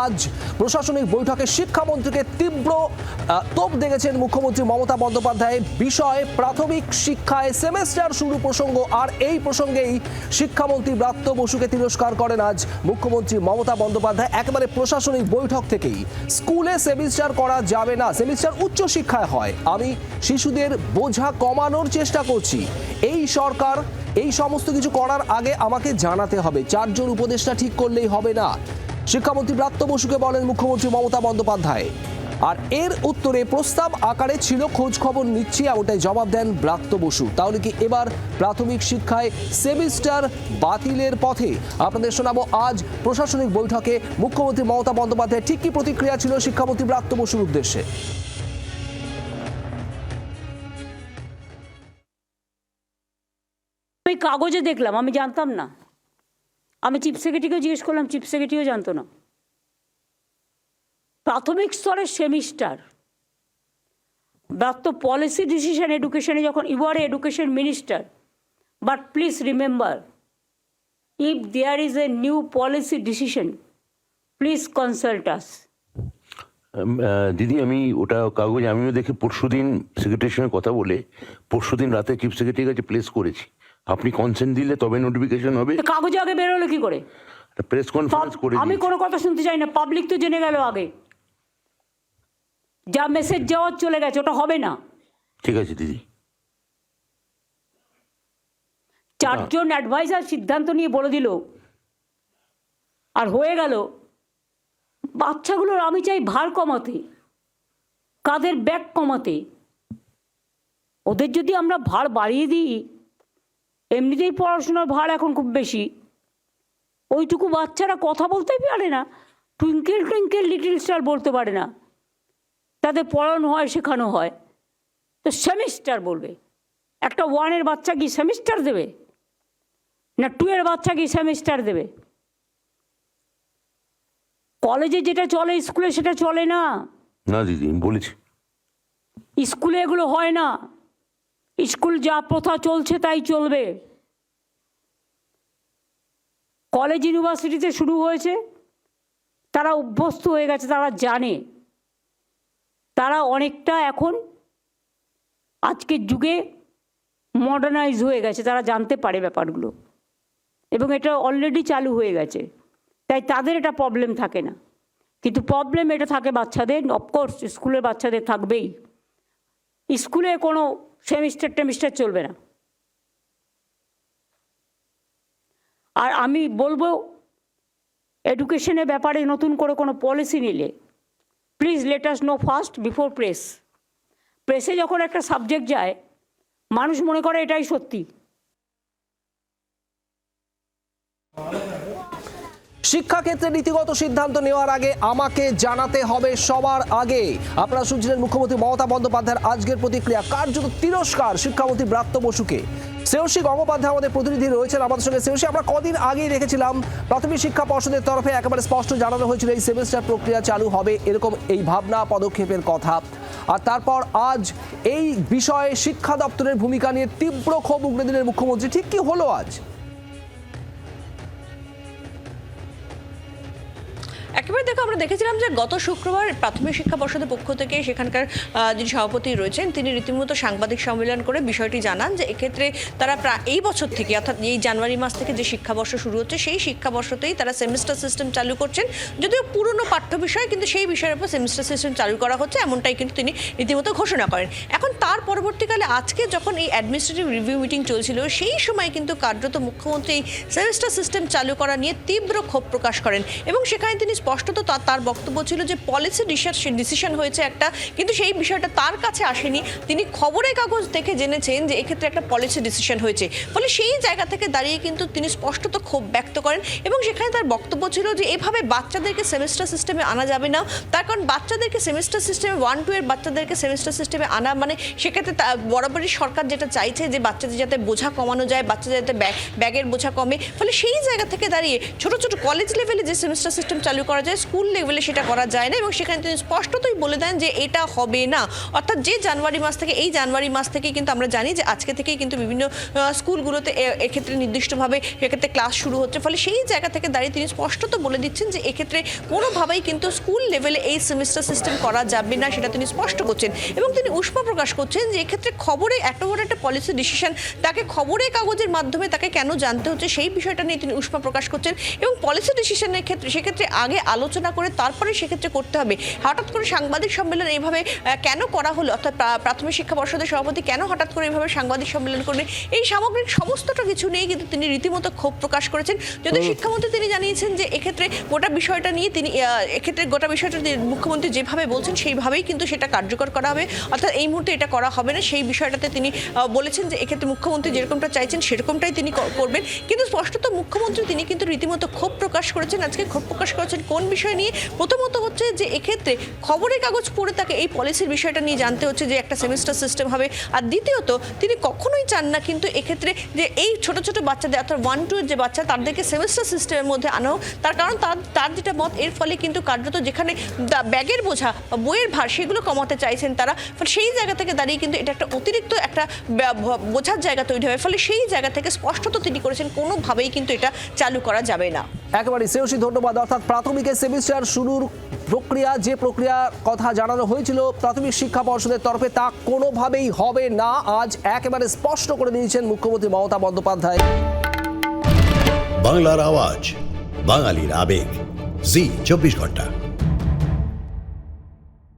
আজ প্রশাসনিক বৈঠকে শিক্ষামন্ত্রীকে তীব্র তোপ দেখেছেন মুখ্যমন্ত্রী মমতা বন্দ্যোপাধ্যায়। বিষয়, প্রাথমিক শিক্ষায় সেমেস্টার শুরু প্রসঙ্গ, আর এই প্রসঙ্গেই শিক্ষামন্ত্রী ব্রাত্য বসুকে তিরস্কার করেন আজ মুখ্যমন্ত্রী মমতা বন্দ্যোপাধ্যায়। একেবারে প্রশাসনিক বৈঠক থেকেই। স্কুলে সেমিস্টার করা যাবে না, সেমিস্টার উচ্চ শিক্ষায় হয়। আমি শিশুদের বোঝা কমানোর চেষ্টা করছি। এই সরকার এই সমস্ত কিছু করার আগে আমাকে জানাতে হবে। চারজন উপদেষ্টা ঠিক করলেই হবে না। শিক্ষামন্ত্রী ব্রাত্য বসুকে বলেন মুখ্যমন্ত্রী মমতা বন্দ্যোপাধ্যায়। আর এর উত্তরে প্রস্তাব আকারে ছিল খোঁজ খবর নিচ্ছি, এমনটাই জবাব দেন ব্রাত্য বসু। তাহলে কি এবার প্রাথমিক শিক্ষায় সেমিস্টার বাতিলের পথে? আপনাদের শোনাবো আজ প্রশাসনিক বৈঠকে মুখ্যমন্ত্রী মমতা বন্দ্যোপাধ্যায় ঠিক কি প্রতিক্রিয়া ছিল শিক্ষামন্ত্রী ব্রাত্য বসুর উদ্দেশ্যে? কাগজে দেখলাম, আমি জানতাম না। আমি চিফ সেক্রেটারিকেও জিজ্ঞেস করলাম, চিফ সেক্রেটারিও জানতো না। প্রাথমিক স্তরের সেমিস্টার তো পলিসি ডিসিশন এডুকেশনে যখন you are education minister, but please remember, if there is a new policy decision, please consult us. দিদি, আমি ওটা কাগজ আমিও দেখে পরশুদিন সেক্রেটারির সঙ্গে কথা বলে পরশুদিন রাতে চিফ সেক্রেটারির কাছে প্লেস করেছি। আপনি কনসেন্ট দিলে তবে নোটিফিকেশন হবে। কাগজে আগে বেরোলো কি করে? প্রেস কনফারেন্স করে আমি। কোনো কথা শুনতে চাই না পাবলিক তো জেনে গেল আগে। যা মেসেজ যাওয়ার চলে গেছে ওটা হবে না। ঠিক আছে দিদি। চারজন অ্যাডভাইজার সিদ্ধান্ত নিয়ে বলে দিল। আর হয়ে গেল। বাচ্চাগুলোর আমি চাই ভার কমাতে কাদের ব্যাগ কমাতে। ওদের যদি আমরা ভার বাড়িয়ে দিই এমনিতেই পড়াশোনার ভার এখন খুব বেশি। ওইটুকু বাচ্চারা কথা বলতেই পারে না টুইঙ্কেল টুইঙ্কেল লিটিল স্টার বলতে পারে না। তাদের পড়ানো হয় শেখানো হয়। তো সেমিস্টার বলবে। একটা ওয়ানের বাচ্চা কি সেমিস্টার দেবে? না টু এর বাচ্চা কি সেমিস্টার দেবে? কলেজে যেটা চলে স্কুলে সেটা চলে না? না দিদি বলেছি। স্কুলে এগুলো হয় না। স্কুল যা প্রথা চলছে তাই চলবে। কলেজ ইউনিভার্সিটিতে শুরু হয়েছে, তারা অভ্যস্ত হয়ে গেছে, তারা জানে। তারা অনেকটা এখন আজকের যুগে মডার্নাইজ হয়ে গেছে, তারা জানতে পারে ব্যাপারগুলো। এবং এটা অলরেডি চালু হয়ে গেছে। তাই তাদের এটা প্রবলেম থাকে না। কিন্তু প্রবলেম এটা থাকে বাচ্চাদের অফকোর্স স্কুলের বাচ্চাদের থাকবেই। স্কুলে কোনো সেমিস্টার টেমিস্টার চলবে না। আর আমি বলব, এডুকেশনের ব্যাপারে নতুন করে কোনো পলিসি নিলে please let us know first before press প্রেসে যখন একটা সাবজেক্ট যায়, মানুষ মনে করে এটাই সত্যি। শিক্ষাক্ষেত্রে নীতিগত সিদ্ধান্ত নেওয়ার আগে আমাকে জানাতে হবে সবার আগে। আপনারা শুনছিলেন মুখ্যমন্ত্রী মমতা বন্দ্যোপাধ্যায়ের আজকের প্রতিক্রিয়া, কার্যত তিরস্কার শিক্ষামন্ত্রী ব্রাত্য বসুকে। শ্রেয়সী গঙ্গোপাধ্যায় আমাদের প্রতিনিধি রয়েছেন আমাদের সঙ্গে। শ্রেয়সী, আমরা কদিন আগেই রেখেছিলাম প্রাথমিক শিক্ষা পর্ষদের তরফে একেবারে স্পষ্ট জানানো হয়েছিল এই সেমিস্টার প্রক্রিয়া চালু হবে এরকম এই ভাবনা, পদক্ষেপের কথা। আর তারপর আজ এই বিষয়ে শিক্ষা দপ্তরের ভূমিকা নিয়ে তীব্র ক্ষোভ উগড়ে দিলেন মুখ্যমন্ত্রী। ঠিক কি হলো আজ? একেবারে দেখো, আমরা দেখেছিলাম যে গত শুক্রবার প্রাথমিক শিক্ষা পর্ষদের পক্ষ থেকে সেখানকার যিনি সভাপতি রয়েছেন, তিনি রীতিমতো সাংবাদিক সম্মেলন করে বিষয়টি জানান যে এক্ষেত্রে তারা প্রায় এই বছর থেকে, অর্থাৎ এই জানুয়ারি মাস থেকে যে শিক্ষাবর্ষ শুরু হচ্ছে, সেই শিক্ষাবর্ষতেই তারা সেমিস্টার সিস্টেম চালু করছেন। যদিও পুরনো পাঠ্য বিষয়, কিন্তু সেই বিষয়ের উপর সেমিস্টার সিস্টেম চালু করা হচ্ছে, এমনটাই কিন্তু তিনি রীতিমতো ঘোষণা করেন। এখন তার পরবর্তীকালে আজকে যখন এই অ্যাডমিনিস্ট্রেটিভ রিভিউ মিটিং চলছিল, সেই সময় কিন্তু কার্যত মুখ্যমন্ত্রী এই সেমিস্টার সিস্টেম চালু করা নিয়ে তীব্র ক্ষোভ প্রকাশ করেন এবং সেখানে তিনি স্পষ্টত তার বক্তব্য ছিল যে পলিসি ডিসিশন হয়েছে একটা, কিন্তু সেই বিষয়টা তার কাছে আসেনি। তিনি খবরের কাগজ দেখে জেনেছেন যে এক্ষেত্রে একটা পলিসি ডিসিশন হয়েছে। ফলে সেই জায়গা থেকে দাঁড়িয়ে কিন্তু তিনি স্পষ্টত ক্ষোভ ব্যক্ত করেন এবং সেখানে তার বক্তব্য ছিল যে এভাবে বাচ্চাদেরকে সেমিস্টার সিস্টেমে আনা যাবে না। তার কারণ বাচ্চাদেরকে সেমিস্টার সিস্টেমে ওয়ান টু এর বাচ্চাদেরকে সেমিস্টার সিস্টেমে আনা মানে সেক্ষেত্রে বরাবরই সরকার যেটা চাইছে যে বাচ্চাদের যাতে বোঝা কমানো যায়, বাচ্চাদের যাতে ব্যাগ- ব্যাগের বোঝা কমে। ফলে সেই জায়গা থেকে দাঁড়িয়ে ছোট ছোট কলেজ লেভেলে যে সেমিস্টার সিস্টেম চালু করা যায় স্কুল লেভেলে সেটা করা যায় না এবং সেখানে তিনি স্পষ্টতই বলে দেন যে এটা হবে না। অর্থাৎ যে জানুয়ারি মাস থেকে, এই জানুয়ারি মাস থেকে কিন্তু আমরা জানি যে আজকে থেকেই কিন্তু বিভিন্ন স্কুলগুলোতে এক্ষেত্রে নির্দিষ্টভাবে এক্ষেত্রে ক্লাস শুরু হচ্ছে। ফলে সেই জায়গা থেকে দাঁড়িয়ে তিনি স্পষ্টত বলে দিচ্ছেন যে এক্ষেত্রে কোনোভাবেই কিন্তু স্কুল লেভেলে এই সেমিস্টার সিস্টেম করা যাবে না, সেটা তিনি স্পষ্ট করছেন। এবং তিনি উষ্মা প্রকাশ করছেন যে এক্ষেত্রে খবরে এত বড় একটা পলিসি ডিসিশন তাকে খবরের কাগজের মাধ্যমে তাকে কেন জানতে হচ্ছে সেই বিষয়টা নিয়ে তিনি উষ্মা প্রকাশ করছেন। এবং পলিসি ডিসিশনের ক্ষেত্রে, সেক্ষেত্রে আগে আলোচনা করে তারপরে সেক্ষেত্রে করতে হবে। হঠাৎ করে সাংবাদিক সম্মেলন এইভাবে কেন করা হলো? অর্থাৎ প্রাথমিক শিক্ষা পর্ষদের সভাপতি কেন হঠাৎ করে এইভাবে সাংবাদিক সম্মেলন করলেন? এই সামগ্রিক সমস্তটা কিছু নিয়ে কিন্তু তিনি রীতিমতো ক্ষোভ প্রকাশ করেছেন। যদি শিক্ষামন্ত্রী তিনি জানিয়েছেন যে এক্ষেত্রে গোটা বিষয়টা নিয়ে তিনি এক্ষেত্রে গোটা বিষয়টা মুখ্যমন্ত্রী যেভাবে বলছেন সেইভাবেই কিন্তু সেটা কার্যকর করা হবে। অর্থাৎ এই মুহূর্তে এটা করা হবে না। সেই বিষয়টাতে তিনি বলেছেন যে এক্ষেত্রে মুখ্যমন্ত্রী যেরকমটা চাইছেন সেরকমটাই তিনি করবেন। কিন্তু স্পষ্টত মুখ্যমন্ত্রী তিনি কিন্তু রীতিমতো ক্ষোভ প্রকাশ করেছেন। আজকে ক্ষোভ প্রকাশ করেছেন কোন বিষয় নিয়ে প্রথমত হচ্ছে যে এক্ষেত্রে খবরের কাগজ পড়ে তাকে এই পলিসির বিষয়টা নিয়ে জানতে হচ্ছে যে একটা সেমিস্টার সিস্টেম হবে। আর দ্বিতীয়ত, তিনি কখনোই চান না কিন্তু এক্ষেত্রে যে এই ছোট ছোট বাচ্চাদের, অর্থাৎ ওয়ান টু যে বাচ্চা, তাদেরকে সেমিস্টার সিস্টেমের মধ্যে আনাও। তার কারণ তার তার যেটা মত, এর ফলে কিন্তু কার্যত যেখানে ব্যাগের বোঝা, বইয়ের ভার, সেগুলো কমাতে চাইছেন তারা। ফলে সেই জায়গা থেকে দাঁড়িয়ে কিন্তু এটা একটা অতিরিক্ত একটা বোঝার জায়গা তৈরি হবে। ফলে সেই জায়গা থেকে স্পষ্টত তিনি করেছেন, কোনোভাবেই কিন্তু এটা চালু করা যাবে না। একেবারে শ্রেয়সী ধন্যবাদ, অর্থাৎ প্রাথমিকের সেমিস্টার শুরুর প্রক্রিয়া, যে প্রক্রিয়ার কথা জানানো হয়েছিল প্রাথমিক শিক্ষা পর্ষদের তরফে তা কোনোভাবেই হবে না। আজ একেবারে স্পষ্ট করে দিয়েছেন মুখ্যমন্ত্রী মমতা বন্দ্যোপাধ্যায়। বাংলার আওয়াজ, বাঙালির আবেগ। জি, চব্বিশ ঘণ্টা।